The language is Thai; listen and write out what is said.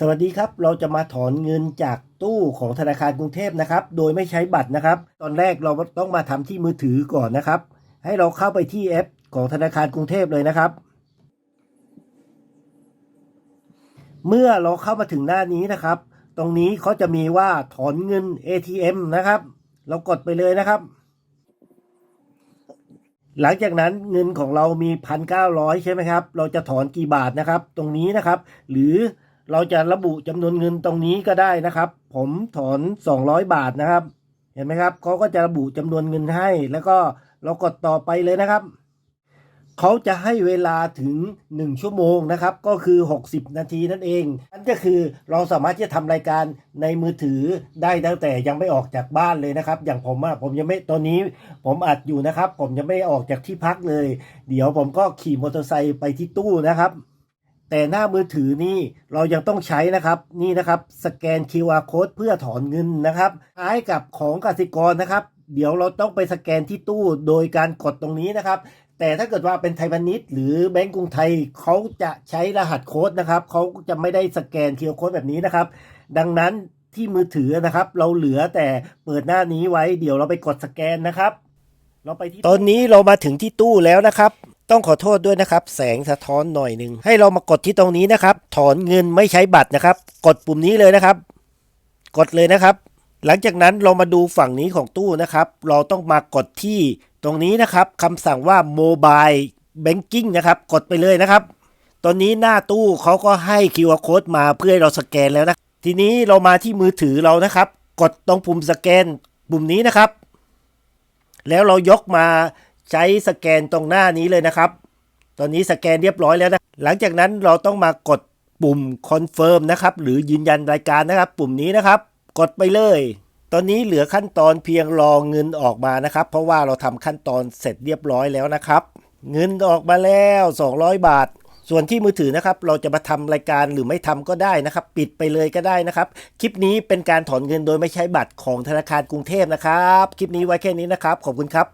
สวัสดีครับ เราจะมาถอนเงินจากตู้ของธนาคารกรุงเทพนะครับ โดยไม่ใช้บัตรนะครับ ตอนแรกเราต้องมาทำที่มือถือก่อนนะครับ ให้เราเข้าไปที่แอปของธนาคารกรุงเทพเลยนะครับ เมื่อเราเข้ามาถึงหน้านี้นะครับ ตรงนี้เขาจะมีว่าถอนเงิน ATM นะครับ เรากดไปเลยนะครับ หลังจากนั้นเงินของเรามีพันเก้าร้อยใช่ไหมครับ เราจะถอนกี่บาทนะครับ ตรงนี้นะครับ หรือ เราจะระบุจำนวนเงินตรงนี้ก็ได้นะครับ ผมถอน 200 บาทนะครับ เห็นไหมครับเขาก็จะระบุจำนวนเงินให้ แล้วก็เรากดต่อไปเลยนะครับเขาจะให้เวลาถึง 1 ชั่วโมงนะครับ ก็คือ 60 นาทีนั่นเอง นั่นก็คือเราสามารถที่จะทำรายการในมือถือได้ตั้งแต่ยังไม่ออกจากบ้านเลยนะครับ อย่างผมอะผมยังไม่ตอนนี้ผมอัดอยู่นะครับ ผมยังไม่ออกจากที่พักเลย เดี๋ยวผมก็ขี่มอเตอร์ไซค์ไปที่ตู้นะครับ แต่หน้ามือถือนี่เรายังต้องใช้นะครับนี่นะครับสแกน QR code เพื่อถอนเงินนะครับคล้ายกับของกสิกรนะครับ เดี๋ยวเราต้องไปสแกนที่ตู้โดยการกดตรงนี้นะครับแต่ถ้าเกิดว่าเป็นไทยพาณิชย์หรือแบงก์กรุงไทยเขาจะใช้รหัสโค้ดนะครับเขาจะไม่ได้สแกน QR code แบบนี้นะครับ ดังนั้นที่มือถือนะครับ เราเหลือแต่เปิดหน้านี้ไว้ เดี๋ยวเราไปกดสแกนนะครับ เราไปที่ตอนนี้เรามาถึงที่ตู้แล้วนะครับ ต้องขอโทษด้วยนะครับ แสงสะท้อนหน่อยหนึ่งให้เรามากดที่ตรงนี้นะครับ ถอนเงินไม่ใช้บัตรนะครับ กดปุ่มนี้เลยนะครับ กดเลยนะครับ หลังจากนั้นเรามาดูฝั่งนี้ของตู้นะครับ เราต้องมากดที่ตรงนี้นะครับคำสั่งว่า Mobile Banking นะครับ กดไปเลยนะครับ ตอนนี้หน้าตู้เขาก็ให้ QR code มาเพื่อให้เราสแกนแล้วนะ ทีนี้เรามาที่มือถือเรานะครับ กดตรงปุ่มสแกนปุ่มนี้นะครับ แล้วเรายกมา ใช้สแกนตรงหน้านี้เลยนะครับ ตอนนี้สแกนเรียบร้อยแล้วนะ หลังจากนั้นเราต้องมากดปุ่มคอนเฟิร์มนะครับ หรือยืนยันรายการนะครับ ปุ่มนี้นะครับ กดไปเลย ตอนนี้เหลือขั้นตอนเพียงรอเงินออกมานะครับ เพราะว่าเราทำขั้นตอนเสร็จเรียบร้อยแล้วนะครับ เงินออกมาแล้ว 200 บาทส่วนที่มือถือนะครับ เราจะมาทำรายการหรือไม่ทำก็ได้นะครับ ปิดไปเลยก็ได้นะครับ คลิปนี้เป็นการถอนเงินโดยไม่ใช้บัตรของธนาคารกรุงเทพนะครับ คลิปนี้ไว้แค่นี้นะครับ ขอบคุณครับ